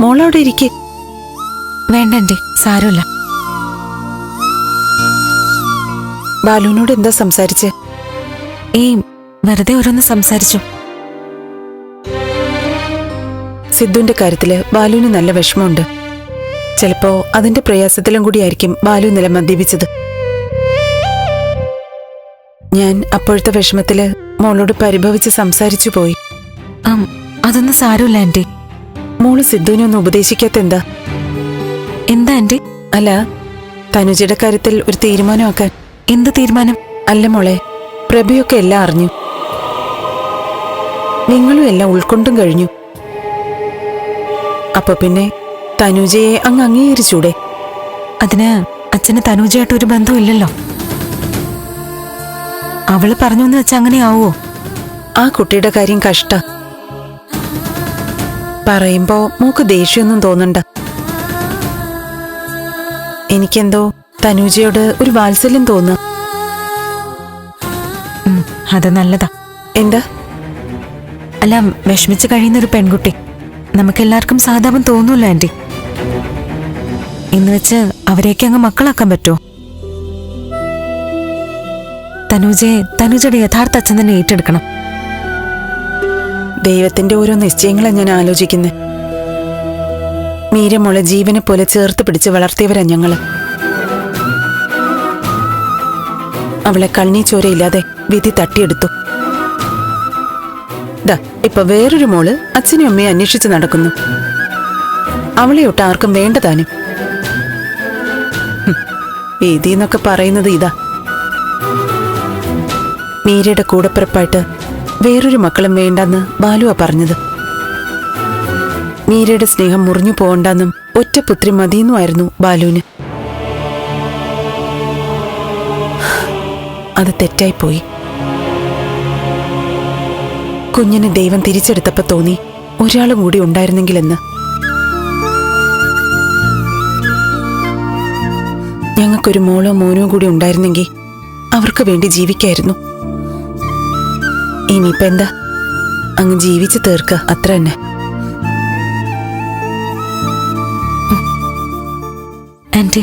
മോളവിടെ ഇരിക്കെ. വേണ്ടേ സാരമില്ല. ബാലുവിനോട് എന്താ സംസാരിച്ച്? ഏയ് വെറുതെ ഓരോന്ന് സംസാരിച്ചു. സിദ്ധുവിന്റെ കാര്യത്തിൽ ബാലുവിന് നല്ല വിഷമമുണ്ട്. ചിലപ്പോ അതിന്റെ പ്രയാസത്തിലും കൂടിയായിരിക്കും ബാലു നില മദ്യപിച്ചത്. ഞാൻ അപ്പോഴത്തെ വിഷമത്തിൽ മോളോട് പരിഭവിച്ച് സംസാരിച്ചു പോയി. അതൊന്നും സാരമില്ല ആന്റി. മോൾ സിദ്ധുവിനെ ഒന്ന് ഉപദേശിക്കാത്ത എന്താ? എന്താ ആന്റി അല്ല തനുജയുടെ കാര്യത്തിൽ ഒരു തീരുമാനമാക്കാൻ. എന്ത് തീരുമാനം? അല്ല മോളെ പ്രഭയൊക്കെ എല്ലാം അറിഞ്ഞു. നിങ്ങളും എല്ലാം ഉൾക്കൊണ്ടും കഴിഞ്ഞു. അപ്പൊ പിന്നെ തനുജയെ അങ്ങ് അംഗീകരിച്ചൂടെ? അതിന് അച്ഛന് തനുജയായിട്ട് ഒരു ബന്ധമില്ലല്ലോ അവൾ പറഞ്ഞു വെച്ചാ അങ്ങനെ ആവുമോ ആ കുട്ടിയുടെ കാര്യം കഷ്ട. പറയുമ്പോ മൂക്ക് ദേഷ്യമൊന്നും തോന്നണ്ട. എനിക്കെന്തോ തനുജയോട് ഒരു വാത്സല്യം തോന്നുക അത് നല്ലതാ. എന്താ? അല്ല വിഷമിച്ച് കഴിയുന്ന ഒരു പെൺകുട്ടി. നമുക്കെല്ലാവർക്കും സാധാപം തോന്നൂല ആന്റി. എന്ന് വെച്ച് അവരെയൊക്കെ അങ്ങ് മക്കളാക്കാൻ പറ്റുമോ തനൂജയെ തനൂജയുടെ യഥാർത്ഥ അച്ഛൻ തന്നെ ഏറ്റെടുക്കണം. ദൈവത്തിന്റെ ഓരോ നിശ്ചയങ്ങളെ ഞാൻ ആലോചിക്കുന്നത് മീരമോളെ ജീവനെ പോലെ ചേർത്ത് പിടിച്ച് വളർത്തിയവരാ ഞങ്ങൾ. അവളെ കണ്ണീ ചോരയില്ലാതെ വിധി തട്ടിയെടുത്തു. ഇപ്പൊ വേറൊരു മോൾ അച്ഛനും അമ്മയെ അന്വേഷിച്ച് നടക്കുന്നു. അവളെ ഒട്ട് ആർക്കും വേണ്ടതാനും. എന്നൊക്കെ പറയുന്നത് ഇതാ. മീരയുടെ കൂടപ്പിറപ്പായിട്ട് വേറൊരു മക്കളും വേണ്ടെന്ന് ബാലുവ പറഞ്ഞത്. മീരയുടെ സ്നേഹം മുറിഞ്ഞു പോകണ്ടെന്നും ഒറ്റ പുത്രി മതിയെന്നുമായിരുന്നു ബാലുവിന്. അത് തെറ്റായിപ്പോയി. കുഞ്ഞിന് ദൈവം തിരിച്ചെടുത്തപ്പോ തോന്നി ഒരാളും കൂടി ഉണ്ടായിരുന്നെങ്കിലെന്ന്. ഞങ്ങൾക്കൊരു മോളോ മോനോ കൂടി ഉണ്ടായിരുന്നെങ്കിൽ അവർക്ക് വേണ്ടി ജീവിക്കായിരുന്നു. ഇനിയിപ്പോ എന്താ അങ്ങ് ജീവിച്ചു തീർക്ക അത്ര തന്നെ. ആന്റി